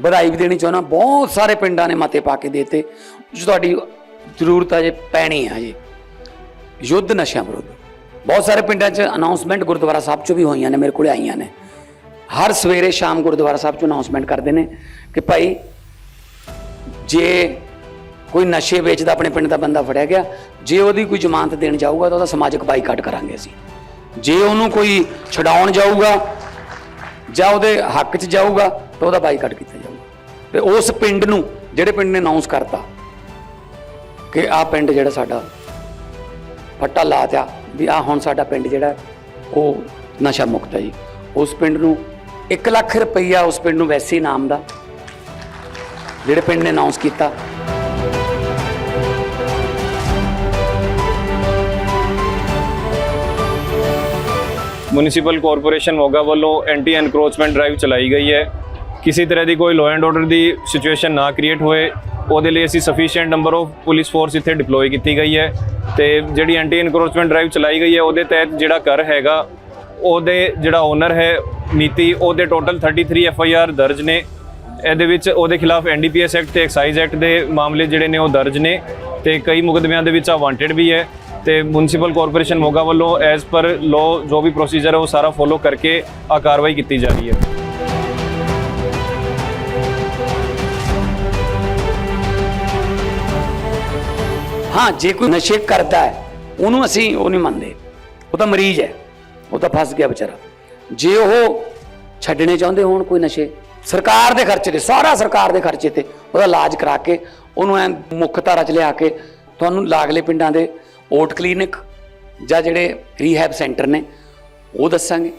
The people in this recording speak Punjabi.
ਵਧਾਈ ਵੀ ਦੇਣੀ ਚਾਹੁੰਦਾ। ਬਹੁਤ ਸਾਰੇ ਪਿੰਡਾਂ ਨੇ ਮਤੇ ਪਾ ਕੇ ਦੇਤੇ। ਜੋ ਤੁਹਾਡੀ ਜ਼ਰੂਰਤ ਹੈ ਜੇ ਪੈਣੀ ਹੈ ਜੀ ਯੁੱਧ ਨਸ਼ਿਆਂ ਵਿਰੁੱਧ। ਬਹੁਤ ਸਾਰੇ ਪਿੰਡਾਂ 'ਚ ਅਨਾਉਂਸਮੈਂਟ ਗੁਰਦੁਆਰਾ ਸਾਹਿਬ 'ਚੋਂ ਵੀ ਹੋਈਆਂ ਨੇ, ਮੇਰੇ ਕੋਲੇ ਆਈਆਂ ਨੇ। ਹਰ ਸਵੇਰੇ ਸ਼ਾਮ ਗੁਰਦੁਆਰਾ ਸਾਹਿਬ 'ਚੋਂ ਅਨਾਉਂਸਮੈਂਟ ਕਰਦੇ ਨੇ ਕਿ ਭਾਈ, ਜੇ ਕੋਈ ਨਸ਼ੇ ਵੇਚਦਾ ਆਪਣੇ ਪਿੰਡ ਦਾ ਬੰਦਾ ਫੜਿਆ ਗਿਆ, ਜੇ ਉਹਦੀ ਕੋਈ ਜ਼ਮਾਨਤ ਦੇਣ ਜਾਊਗਾ ਤਾਂ ਉਹਦਾ ਸਮਾਜਿਕ ਬਾਈਕਾਟ ਕਰਾਂਗੇ ਅਸੀਂ। ਜੇ ਉਹਨੂੰ ਕੋਈ ਛਡਾਉਣ ਜਾਊਗਾ ਜਾਂ ਉਹਦੇ ਹੱਕ 'ਚ ਜਾਊਗਾ ਤਾਂ ਉਹਦਾ ਬਾਈਕਾਟ ਕੀਤਾ ਤੇ ਉਸ ਪਿੰਡ ਨੂੰ, ਜਿਹੜੇ ਪਿੰਡ ਨੇ ਅਨਾਉਂਸ ਕਰਤਾ, ਕਿ ਆਹ ਪਿੰਡ ਜਿਹੜਾ ਸਾਡਾ ਫੱਟਾ ਲਾ ਲਾਤਿਆ ਵੀ ਆ ਹੁਣ ਸਾਡਾ ਪਿੰਡ ਜਿਹੜਾ, ਉਹ ਨਸ਼ਾ ਮੁਕਤ ਹੈ ਜੀ। ਉਸ ਪਿੰਡ ਨੂੰ 1 ਲੱਖ ਰੁਪਈਆ ਉਸ ਪਿੰਡ ਨੂੰ ਵੈਸੇ ਹੀ ਨਾਮ ਦਾ, ਜਿਹੜੇ ਪਿੰਡ ਨੇ ਅਨਾਉਂਸ ਕੀਤਾ। ਮਿਊਨਿਸਪਲ ਕਾਰਪੋਰੇਸ਼ਨ ਮੋਗਾ ਵੱਲੋਂ ਐਂਟੀ ਐਨਕਰੋਚਮੈਂਟ ਡਰਾਈਵ ਚਲਾਈ ਗਈ ਹੈ। ਕਿਸੇ ਤਰ੍ਹਾਂ ਦੀ ਕੋਈ ਲਾਅ ਐਂਡ ਆਰਡਰ ਦੀ ਸਿਚੁਏਸ਼ਨ ਨਾ ਕ੍ਰੀਏਟ ਹੋਏ, ਉਹਦੇ ਲਈ ਅਸੀਂ sufficient number of police force ਇੱਥੇ ਡਿਪਲੋਏ ਕੀਤੀ ਗਈ ਹੈ ਤੇ ਜਿਹੜੀ ਐਂਟੀ ਇਨਕਰੋਚਮੈਂਟ ਡਰਾਈਵ ਚਲਾਈ ਗਈ ਹੈ, ਉਹਦੇ ਤਹਿਤ ਜਿਹੜਾ ਘਰ ਹੈਗਾ, ਉਹਦੇ ਜਿਹੜਾ ਓਨਰ ਹੈ, ਨੀਤੀ, ਉਹਦੇ ਟੋਟਲ 33 ਐਫ ਆਈ ਆਰ ਦਰਜ ਨੇ। ਇਹਦੇ ਵਿੱਚ ਉਹਦੇ ਖਿਲਾਫ ਐਨਡੀਪੀਐਸ ਐਕਟ ਤੇ ਐਕਸਾਈਜ਼ ਐਕਟ ਦੇ ਮਾਮਲੇ ਜਿਹੜੇ ਨੇ ਉਹ ਦਰਜ ਨੇ ਤੇ ਕਈ ਮੁਕਦਮਿਆਂ ਦੇ ਵਿੱਚ ਆ ਵਾਂਟਡ ਵੀ ਹੈ ਤੇ ਮਿਊਨਿਸਪਲ ਕਾਰਪੋਰੇਸ਼ਨ ਮੋਗਾ ਵੱਲੋਂ ਐਜ਼ ਪਰ ਲਾਅ ਜੋ ਵੀ ਪ੍ਰੋਸੀਜਰ ਹੈ, ਉਹ ਸਾਰਾ ਫੋਲੋ ਕਰਕੇ ਆ ਕਾਰਵਾਈ ਕੀਤੀ ਜਾ ਰਹੀ ਹੈ। ਹਾਂ, ਜੇ ਕੋਈ ਨਸ਼ੇ ਕਰਦਾ ਹੈ, ਉਹਨੂੰ ਅਸੀਂ ਉਹ ਨਹੀਂ ਮੰਨਦੇ। ਉਹ ਤਾਂ ਮਰੀਜ਼ ਹੈ, ਉਹ ਤਾਂ ਫਸ ਗਿਆ ਵਿਚਾਰਾ। ਜੇ ਉਹ ਛੱਡਣੇ ਚਾਹੁੰਦੇ ਹੋਣ ਕੋਈ ਨਸ਼ੇ, ਸਰਕਾਰ ਦੇ ਖਰਚੇ ਤੇ, ਸਾਰਾ ਸਰਕਾਰ ਦੇ ਖਰਚੇ ਤੇ ਉਹਦਾ ਇਲਾਜ ਕਰਾ ਕੇ, ਉਹਨੂੰ ਐ ਮੁੱਖ ਧਾਰਾ ਚ ਲਿਆ ਕੇ, ਤੁਹਾਨੂੰ ਲਾਗਲੇ ਪਿੰਡਾਂ ਦੇ ਓਟ ਕਲੀਨਿਕ ਜਾਂ ਜਿਹੜੇ ਰੀਹੈਬ ਸੈਂਟਰ ਨੇ, ਉਹ ਦੱਸਾਂਗੇ।